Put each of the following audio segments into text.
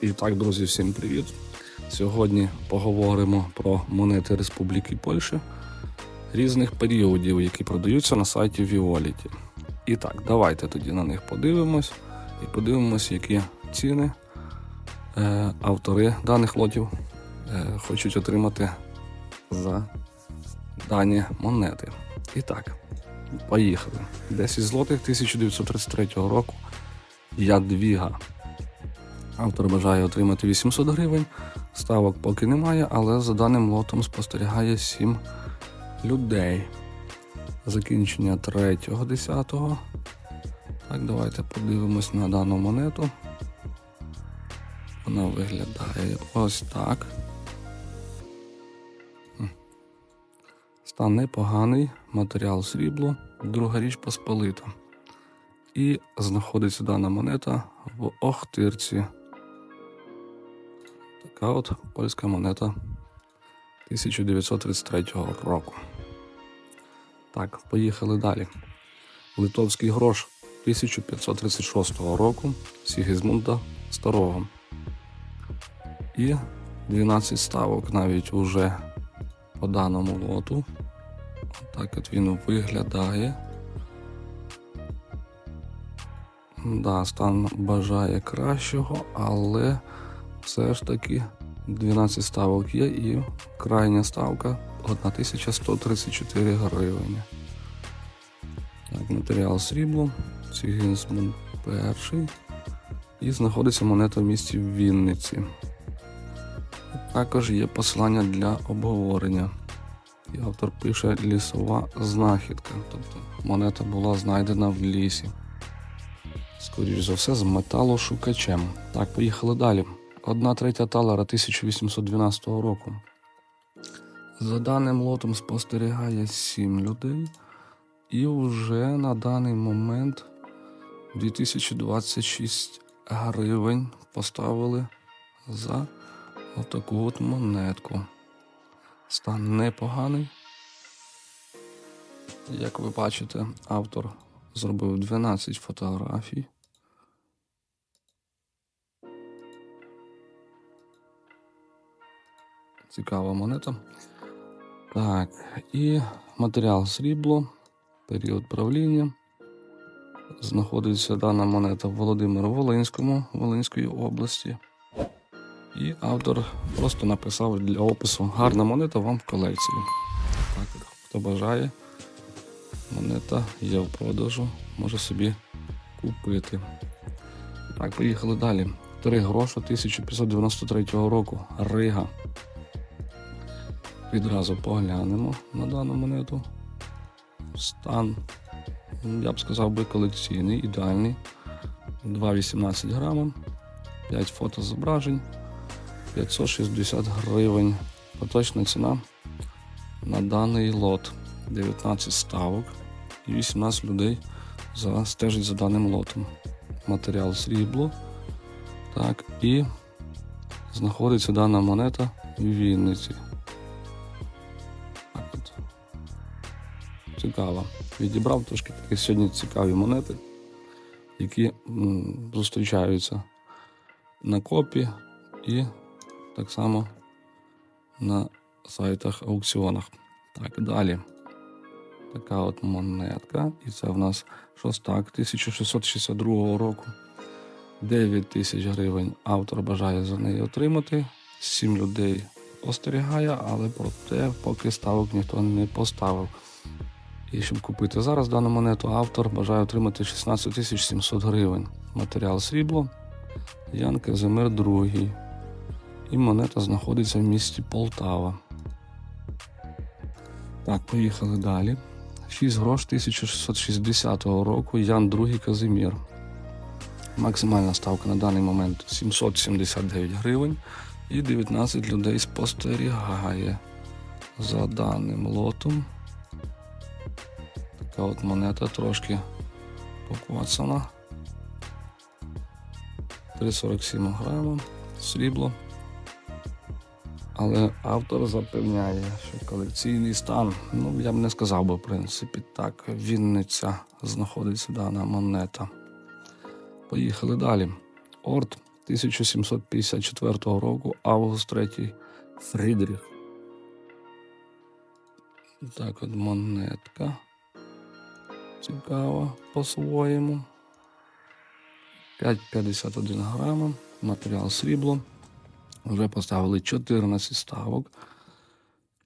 І так, друзі, всім привіт! Сьогодні поговоримо про монети Республіки Польща різних періодів, які продаються на сайті Violet. І так, давайте тоді на них подивимось і подивимось, які ціни е, автори даних лотів е, хочуть отримати за дані монети. І так, поїхали. 10 злотих 1933 року. Ядвіга. Автор бажає отримати 800 гривень. Ставок поки немає, але за даним лотом спостерігає 7 людей. Закінчення 3.10. Так, давайте подивимось на дану монету. Вона виглядає ось так. Стан непоганий, матеріал срібло, друга річ посполита. І знаходиться дана монета в Охтирці. Така от польська монета 1933 року. Так, поїхали далі. Литовський грош 1536 року Сігізмунда Старого. І 12 ставок навіть уже по даному лоту. Так от він виглядає. Да, стан бажає кращого, але все ж таки 12 ставок є і крайня ставка 1134 гривень. Так, матеріал срібло, Сігінсман перший. І знаходиться монета в місті Вінниці. Також є посилання для обговорення. І автор пише лісова знахідка. Тобто монета була знайдена в лісі. Скоріше за все, з металошукачем. Так, поїхали далі. Одна третя талера 1812 року. За даним лотом спостерігає 7 людей. І вже на даний момент 2026 гривень поставили за отаку от монетку. Стан непоганий. Як ви бачите, автор зробив 12 фотографій. Цікава монета. Так, і матеріал срібло, період правління. Знаходиться дана монета в Володимиру Волинському, Волинської області. І автор просто написав для опису гарна монета вам в колекцію. Так, хто бажає, монета є в продажу, може собі купити. Так, поїхали далі. 3 гроші 1593 року. Рига. Відразу поглянемо на дану монету. Стан, я б сказав би, колекційний, ідеальний. 2,18 грама, 5 фотозображень, 560 гривень. Поточна ціна на даний лот 19 ставок і 18 людей за, стежить за даним лотом. Матеріал срібло. Так, і знаходиться дана монета в Вінниці. Цікаво. Відібрав трошки такі сьогодні цікаві монети, які зустрічаються на копі і так само на сайтах аукціонах. Так, далі. Така от монетка. І це в нас шостак 1662 року. 9 тисяч гривень автор бажає за неї отримати. 7 людей остерігає, але проте поки ставок ніхто не поставив. І щоб купити зараз дану монету, автор бажає отримати 16 700 гривень. Матеріал срібло, Ян Казимир II. І монета знаходиться в місті Полтава. Так, поїхали далі. 6 грош 1660 року Ян II Казимір. Максимальна ставка на даний момент 779 гривень. І 19 людей спостерігає за даним лотом. Така от монета трошки покоцана. 3,47 грама, срібло. Але автор запевняє, що колекційний стан, ну я б не сказав би, в принципі, так. Вінниця знаходиться дана монета. Поїхали далі. Орд 1754 року Август III Фрідріх. Так, от монетка. Цікава по-своєму. 5,51 грама. Матеріал срібло. Вже поставили 14 ставок.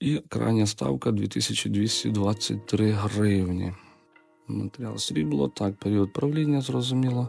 І крайня ставка 2223 гривні. Матеріал срібло, так, період правління, зрозуміло.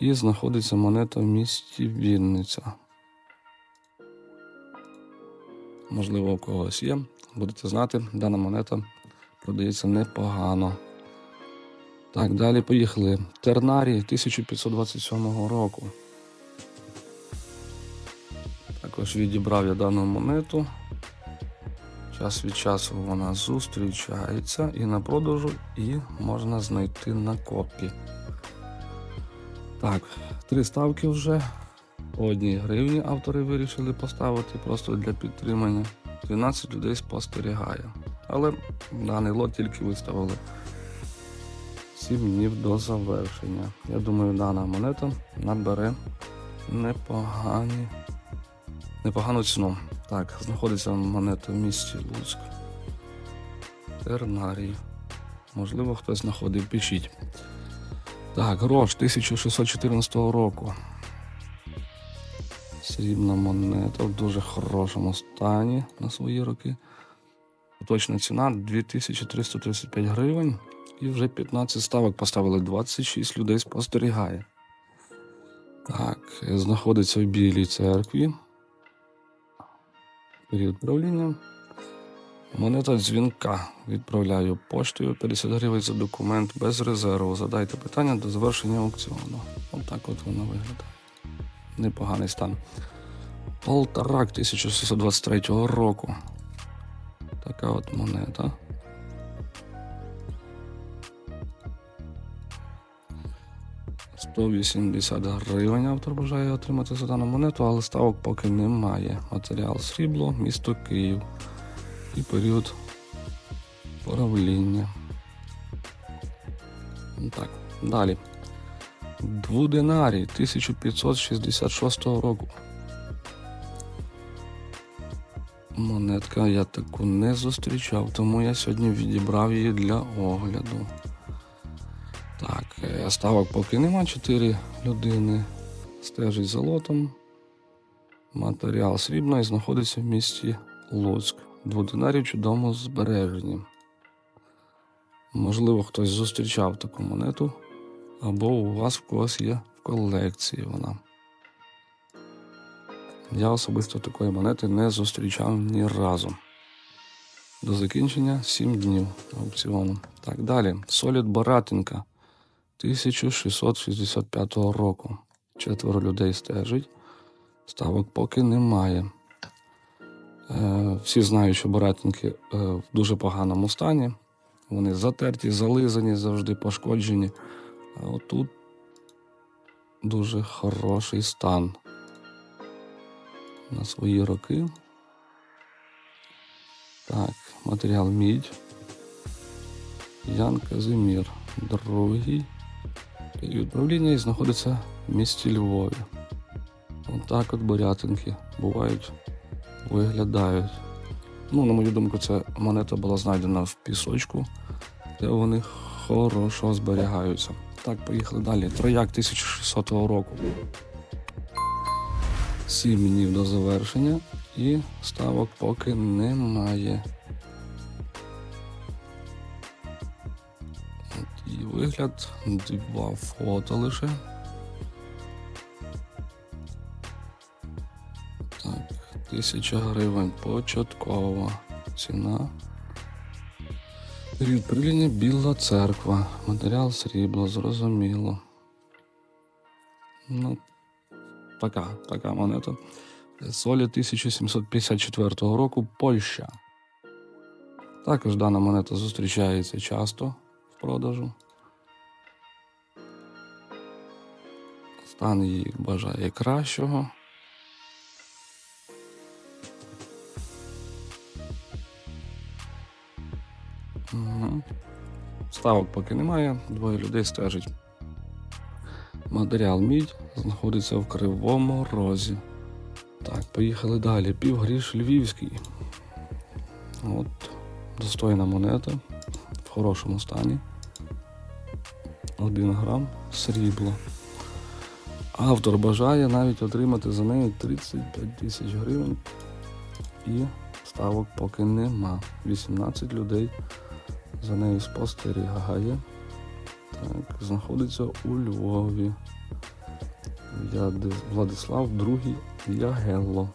І знаходиться монета в місті Вінниця. Можливо, у когось є. Будете знати, дана монета продається непогано. Так, далі поїхали. Тернарій 1527 року. Також відібрав я дану монету. Час від часу вона зустрічається і на продажу, і можна знайти на копі. Так, три ставки вже. По одній гривні автори вирішили поставити просто для підтримання. 12 людей спостерігає. Але даний лот тільки виставили 7 днів до завершення. Я думаю, дана монета набере непогані, непогану ціну. Так, знаходиться монета в місті Луцьк. Тернарій. Можливо, хтось знаходив, пишіть. Так, грош 1614 року. Срібна монета в дуже хорошому стані на свої роки. Точна ціна 2335 гривень. І вже 15 ставок поставили. 26 людей спостерігає. Так, знаходиться в Білій церкві. Період правління. Монета дзвінка. Відправляю поштою 50 гривень за документ без резерву. Задайте питання до завершення аукціону. Отак от воно виглядає. Непоганий стан. Полторак 1623 року. Така от монета. Сто вісімдесят гривень автор бажає отримати за дану монету, але ставок поки немає. Матеріал срібло, місто Київ і період правління. Так, далі. Двудинарій 1566 року. Монетка я таку не зустрічав, тому я сьогодні відібрав її для огляду. Е, ставок поки нема. 4 людини стежить за лотом. Матеріал срібний знаходиться в місті Луцьк. Дводинарів в чудовому збереженні. Можливо, хтось зустрічав таку монету, або у вас в когось є в колекції вона. Я особисто такої монети не зустрічав ні разу. До закінчення 7 днів аукціону. Так, далі. Солід Баратенка 1665 року. Четверо людей стежить. Ставок поки немає. Е, всі знають, що Баратенки е, в дуже поганому стані. Вони затерті, зализані, завжди пошкоджені. А отут дуже хороший стан на свої роки. Так, матеріал мідь. Ян Казимір. Другий. Період правління знаходиться в місті Львові. Отак от бурятинки бувають, виглядають. Ну, на мою думку, ця монета була знайдена в пісочку, де вони хорошо зберігаються. Так, поїхали далі. Трояк 1600 року. Сім днів до завершення і ставок поки немає. І вигляд, два фото лише. Так, тисяча гривень початкова ціна. Період приління Біла церква. Матеріал срібло, зрозуміло. Ну, така, така монета. Солі 1754 року Польща. Також дана монета зустрічається часто в продажу. Стан її бажає кращого. Угу. Ставок поки немає, двоє людей стежить. Матеріал мідь знаходиться в Кривому Розі. Так, поїхали далі. Півгріш Львівський. От, достойна монета в хорошому стані. 1 грам срібла. Автор бажає навіть отримати за неї 35 тисяч гривень і ставок поки нема. 18 людей за нею спостерігає. Так, знаходиться у Львові. Яди- Владислав II Ягелло.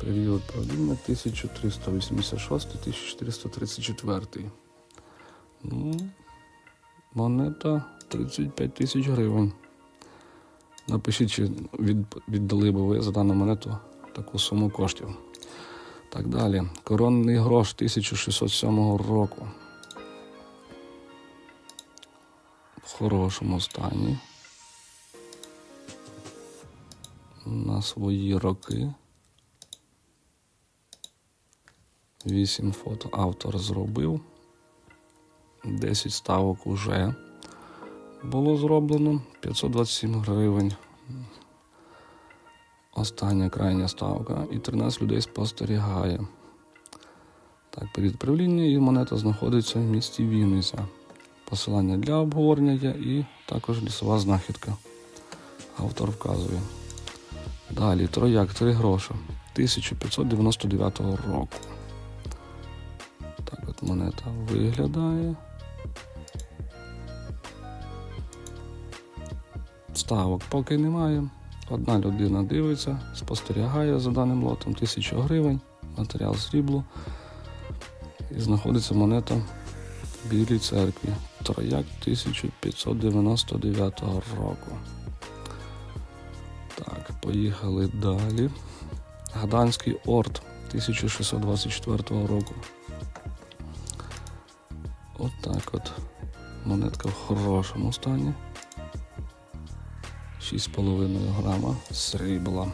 Період правління 1386-1434. Ну, монета 35 тисяч гривень. Напишіть, чи від, віддали би ви за дану монету таку суму коштів. Так далі. Коронний грош 1607 року. В хорошому стані. На свої роки. Вісім фото автор зробив. 10 ставок уже було зроблено. 527 гривень. Остання крайня ставка. І 13 людей спостерігає. Так, перед правління і монета знаходиться в місті Вінниця. Посилання для обговорення є і також лісова знахідка. Автор вказує. Далі, трояк, три гроша. 1599 року. Так от монета виглядає. Ставок поки немає. Одна людина дивиться, спостерігає за даним лотом 1000 гривень, матеріал срібло. І знаходиться монета в Білій церкві. Трояк 1599 року. Так, поїхали далі. Гаданський орд 1624 року. От от. Монетка в хорошому стані. 6,5 грама срібла.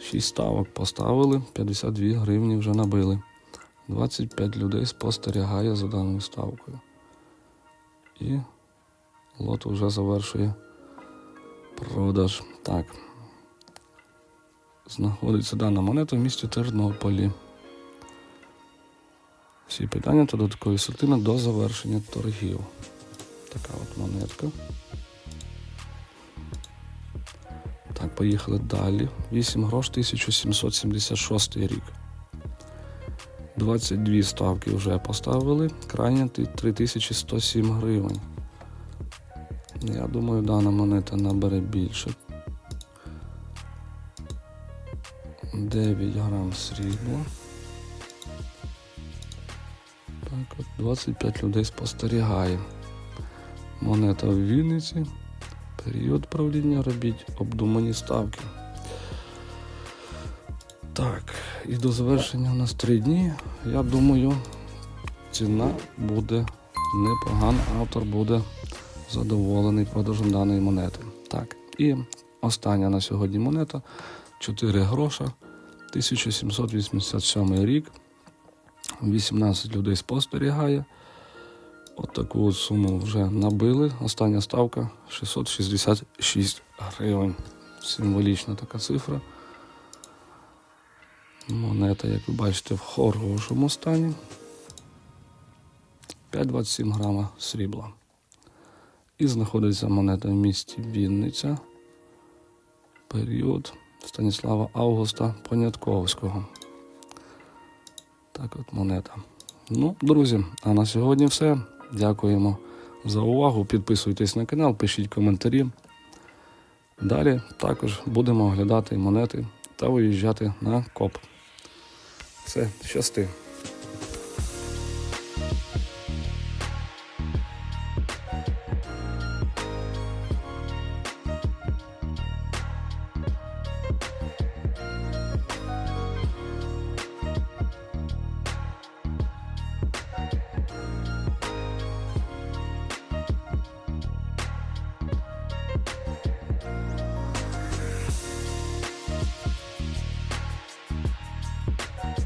6 ставок поставили, 52 гривні вже набили. 25 людей спостерігає за даною ставкою. І лот вже завершує продаж. Так. Знаходиться дана монета в місті Тернополі. Всі питання та додаткові сортини до завершення торгів. Така от монетка. Поїхали далі. 8 грош 1776 рік. 22 ставки вже поставили. Крайня 3107 гривень. Я думаю, дана монета набере більше. 9 грам срібла. Так, от 25 людей спостерігає. Монета в Вінниці. Період правління робіть обдумані ставки. Так, і до завершення у нас 3 дні. Я думаю, ціна буде непогана, автор буде задоволений продажем даної монети. Так, і остання на сьогодні монета 4 гроша, 1787 рік. 18 людей спостерігає. От таку суму вже набили. Остання ставка 666 гривень. Символічна така цифра. Монета, як ви бачите, в хорошому стані. 5,27 грама срібла. І знаходиться монета в місті Вінниця. Період Станіслава Августа Понятковського. Так от монета. Ну, друзі, а на сьогодні все. Дякуємо за увагу. Підписуйтесь на канал, пишіть коментарі. Далі також будемо оглядати монети та виїжджати на коп. Все, щасти.